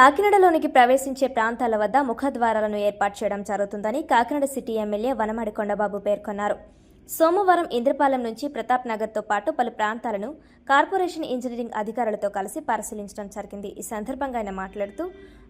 కాకినాడలోనికి ప్రవేశించే ప్రాంతాల వద్ద ముఖద్వారాలను ఏర్పాటు చేయడం జరుగుతుందని కాకినాడ సిటీ ఎమ్మెల్యే వనమడి కొండబాబు పేర్కొన్నారు. సోమవారం ఇంద్రపాలెం నుంచి ప్రతాప్ నగర్తో పాటు పలు ప్రాంతాలను కార్పొరేషన్ ఇంజనీరింగ్ అధికారులతో కలిసి పరిశీలించడం జరిగింది. ఈ సందర్భంగా ఆయన మాట్లాడుతూ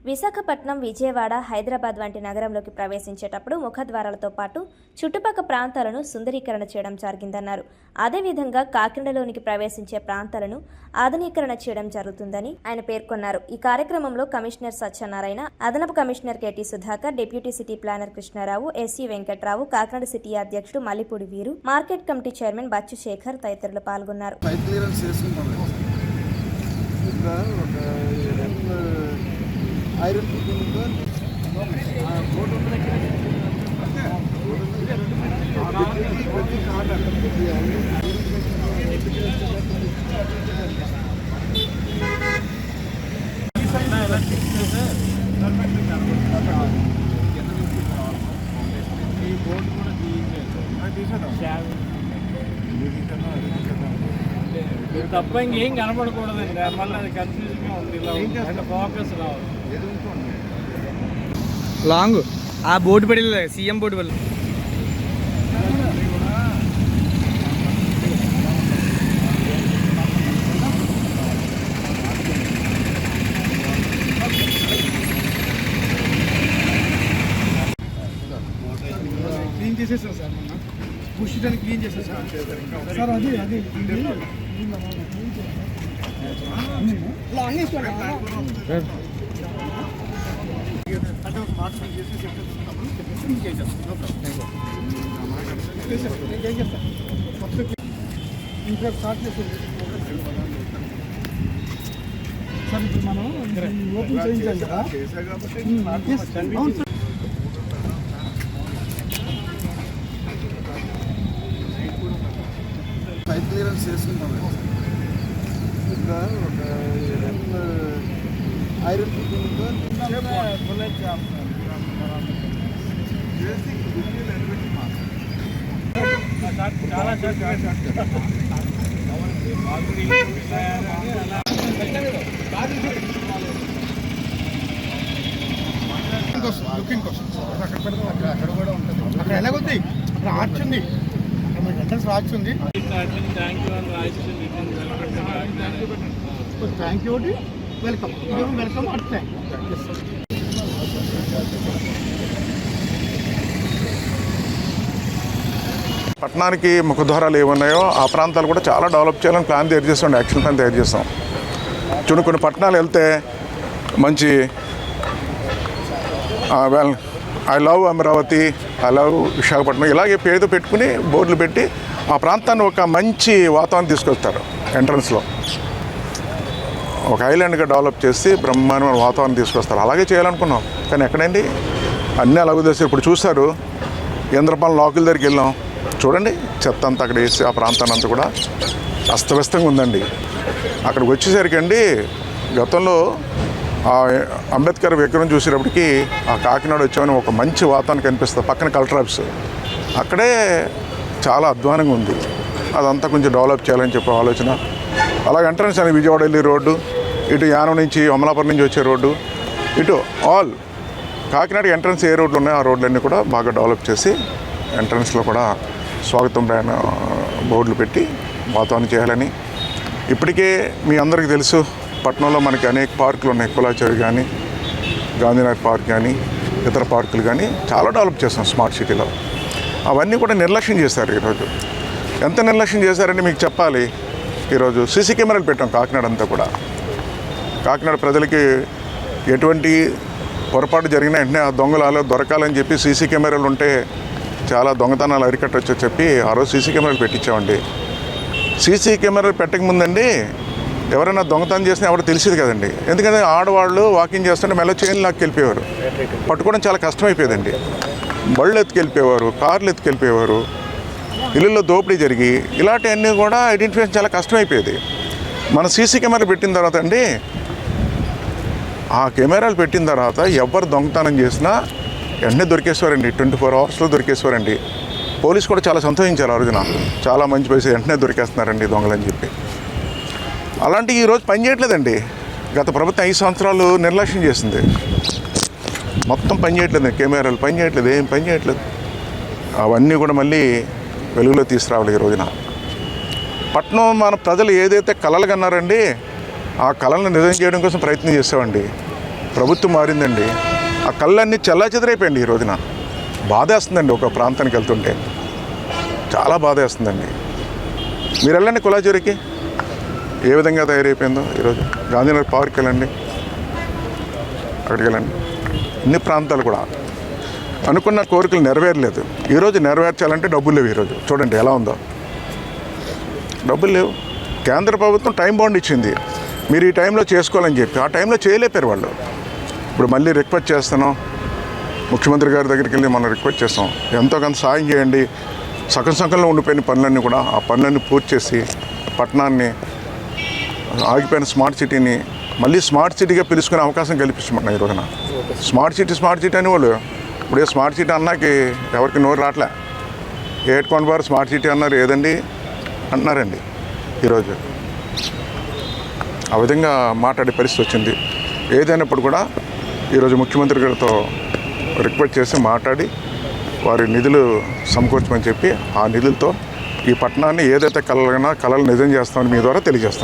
విశాఖపట్నం విజయవాడ హైదరాబాద్ వంటి నగరంలోకి ప్రవేశించేటప్పుడు ముఖద్వారాలతో పాటు చుట్టుపక్కల ప్రాంతాలను సుందరీకరణ చేయడం జరిగిందన్నారు. అదేవిధంగా కాకినాడలోనికి ప్రవేశించే ప్రాంతాలను ఆధునీకరణ చేయడం జరుగుతుందని ఆయన పేర్కొన్నారు. ఈ కార్యక్రమంలో కమిషనర్ సత్యనారాయణ అదనపు commissioner KT Sudhakar deputy city planner Krishnarao SC Venkatrao Kakinada city అధ్యక్షుడు Mallipudi Veeru market committee chairman Bachchu Shekhar తదితరులు పాల్గొన్నారు. సైట్ క్లియరెన్స్ చేసుకుంటాం ఇంకా ఒక ఎంత ఐరన్ ఫిట్టింగ్తో బోర్డు ఉంది ప్రతి ప్రతి కార్నర్ ఈ బోర్డు కూడా తీసేద్దాం ఇది తప్ప ఇంకేం కనపడకూడదండి. మళ్ళీ అది కన్ఫ్యూజింగ్గా ఉంది. ఇలా ఫోకస్ రావాలి. లాంగ్. ఆ బోర్డు పడలేదు సీఎం బోర్డు చేసేసాం సార్. మొన్న పుష్ దాన్ని క్లీన్ చేసేసాం సార్. అది అది. అంటే ఒక మాట క్లీన్ చేసి చెప్పేస్తున్నాము స్టార్ట్ చేసేది సార్ ఇప్పుడు మనం ఓపెన్ చేయించాలి కదా క్లియరెన్స్ చేసుకుంటాం ఇంకా ఒక ఐరన్ చాలా అక్కడ కూడా ఉంటుంది. అక్కడ ఎలాగొద్ది? అక్కడ ఆర్చ్ ఉంది. ఆర్చ్ ఉంది. థ్యాంక్ యూ థ్యాంక్ ఒకటి వెల్కమ్ వెల్కమ్ అట్లే పట్టణానికి ముఖద్వారాలు ఏమున్నాయో ఆ ప్రాంతాలు కూడా చాలా డెవలప్ చేయాలని ప్లాన్ తయారు చేస్తాం యాక్షన్ ప్లాన్ తయారు చేస్తాం. చూడండి కొన్ని పట్టణాలు వెళ్తే మంచి వెల్ ఐ లవ్ అమరావతి అలా విశాఖపట్నం ఇలాగే పేరు పెట్టుకుని బోర్డులు పెట్టి ఆ ప్రాంతాన్ని ఒక మంచి వాతావరణం తీసుకొస్తారు ఎంట్రన్స్లో. ఒక ఐలాండ్గా డెవలప్ చేసి బ్రహ్మాండమైన వాతావరణం తీసుకొస్తారు. అలాగే చేయాలనుకున్నాం. కానీ ఎక్కడండి? అన్నీ అలాగే చేస్తారు ఇప్పుడు చూస్తారు ఇంద్రపాలెం లోకల్ దగ్గరికి వెళ్ళాం. చూడండి చెత్త అంతా అక్కడ వేసి ఆ ప్రాంతాన్ని అంతా కూడా అస్తవ్యస్తంగా ఉందండి. అక్కడికి వచ్చేసరికి అండి గతంలో అంబేద్కర్ విగ్రహం చూసేటప్పటికి ఆ కాకినాడ వచ్చామని ఒక మంచి వాతావరణం కనిపిస్తుంది. పక్కన కలెక్టర్ ఆఫీస్. అక్కడే చాలా అధ్వానంగా ఉంది. అదంతా కొంచెం డెవలప్ చేయాలని చెప్పే ఆలోచన. అలాగే ఎంట్రన్స్ అని విజయవాడ వెళ్ళి రోడ్డు ఇటు యానం నుంచి అమలాపురం నుంచి వచ్చే రోడ్డు ఇటు ఆల్ కాకినాడ ఎంట్రన్స్ ఏ రోడ్లు ఉన్నాయో ఆ రోడ్లన్నీ కూడా బాగా డెవలప్ చేసి ఎంట్రన్స్లో కూడా స్వాగతం ప్రయాణ బోర్డులు పెట్టి వాతావరణం చేయాలని. ఇప్పటికే మీ అందరికీ తెలుసు పట్టణంలో మనకి అనేక పార్కులు ఉన్నాయి. కులాచారి కానీ గాంధీనగర్ పార్క్ కానీ ఇతర పార్కులు కానీ చాలా డెవలప్ చేస్తాం స్మార్ట్ సిటీలో. అవన్నీ కూడా నిర్లక్ష్యం చేశారు ఈరోజు. ఎంత నిర్లక్ష్యం చేశారని మీకు చెప్పాలి? ఈరోజు సీసీ కెమెరాలు పెట్టాం కాకినాడ అంతా కూడా. కాకినాడ ప్రజలకి ఎటువంటి పొరపాటు జరిగిన వెంటనే ఆ దొంగలు దొరకాలని చెప్పి సీసీ కెమెరాలు ఉంటే చాలా దొంగతనాలు అరికట్టొచ్చో చెప్పి ఆ రోజు సీసీ కెమెరాలు పెట్టించామండి. సీసీ కెమెరాలు పెట్టక ముందండి ఎవరైనా దొంగతనం చేసినా ఎవరు తెలిసేది కదండి. ఎందుకంటే ఆడవాళ్ళు వాకింగ్ చేస్తుంటే మెల్ల చైన్ లాక్కి వెళ్ళిపోయేవారు. పట్టుకోవడం చాలా కష్టమైపోయేదండి. బళ్ళు ఎత్తుకెళ్ళిపోయేవారు కార్లు ఎత్తుకెళ్ళిపోయేవారు ఇల్లుల్లో దోపిడీ జరిగి ఇలాంటివన్నీ కూడా ఐడెంటిఫికేషన్ చాలా కష్టమైపోయేది. మన సీసీ కెమెరా పెట్టిన తర్వాత అండి ఆ కెమెరాలు పెట్టిన తర్వాత ఎవరు దొంగతనం చేసినా వెంటనే దొరికేశ్వరండి ట్వంటీ ఫోర్ అవర్స్లో దొరికేశ్వరండి పోలీసు కూడా చాలా సంతోషించారు ఆ రోజున. చాలా మంచి పైసలు వెంటనే దొరికేస్తున్నారండి దొంగలని చెప్పి. అలాంటి ఈరోజు పని చేయట్లేదండి. గత ప్రభుత్వం ఐదు సంవత్సరాలు నిర్లక్ష్యం చేసింది. మొత్తం పని చేయట్లేదు కెమెరాలు పని చేయట్లేదు ఏం పని చేయట్లేదు. అవన్నీ కూడా మళ్ళీ వెలుగులో తీసుకురావాలి ఈ రోజున. పట్నం మన ప్రజలు ఏదైతే కళలు కన్నారండి ఆ కళలను నిజం చేయడం కోసం ప్రయత్నం చేసామండి ప్రభుత్వం మారిందండి. ఆ కళ్ళన్నీ చెల్లాచెదిరైపోయింది ఈ రోజున. బాధేస్తుందండి ఒక ప్రాంతానికి వెళ్తుంటే. చాలా బాధేస్తుందండి. మీరు వెళ్ళండి కులాచూరికి. ఏ విధంగా తయారైపోయిందో ఈరోజు గాంధీనగర్ పార్క్ వెళ్ళండి. అక్కడికి వెళ్ళండి ఇన్ని ప్రాంతాలు కూడా అనుకున్న కోరికలు నెరవేరలేదు. ఈరోజు నెరవేర్చాలంటే డబ్బులు లేవు ఈరోజు చూడండి ఎలా ఉందో. డబ్బులు లేవు. కేంద్ర ప్రభుత్వం టైం బాండ్ ఇచ్చింది. మీరు ఈ టైంలో చేసుకోవాలని చెప్పి. ఆ టైంలో చేయలేపారు వాళ్ళు. ఇప్పుడు మళ్ళీ రిక్వెస్ట్ చేస్తున్నాం. ముఖ్యమంత్రి గారి దగ్గరికి వెళ్ళి మనం రిక్వెస్ట్ చేస్తాం. ఎంతో కొంత సాయం చేయండి. సగం సగంలో ఉండిపోయిన పనులన్నీ కూడా ఆ పనులన్నీ పూర్తి చేసి పట్టణాన్ని ఆగిపోయిన స్మార్ట్ సిటీని మళ్ళీ స్మార్ట్ సిటీగా పిలుచుకునే అవకాశం కల్పిస్తున్నాం ఈ రోజున. స్మార్ట్ సిటీ స్మార్ట్ సిటీ అని వాళ్ళు ఇప్పుడు స్మార్ట్ సిటీ అన్నాకి ఎవరికి నోరు రావట్లే కొండ బారు స్మార్ట్ సిటీ అన్నారు ఏదండి? అంటున్నారండి ఈరోజు. ఆ విధంగా మాట్లాడే పరిస్థితి వచ్చింది. ఏదైనప్పుడు కూడా ఈరోజు ముఖ్యమంత్రి గారితో రిక్వెస్ట్ చేసి మాట్లాడి వారి నిధులు సమకూర్చమని చెప్పి ఆ నిధులతో ఈ పట్టణాన్ని ఏదైతే కలగనా కళలు నిజం చేస్తామని మీ ద్వారా తెలియజేస్తున్నాను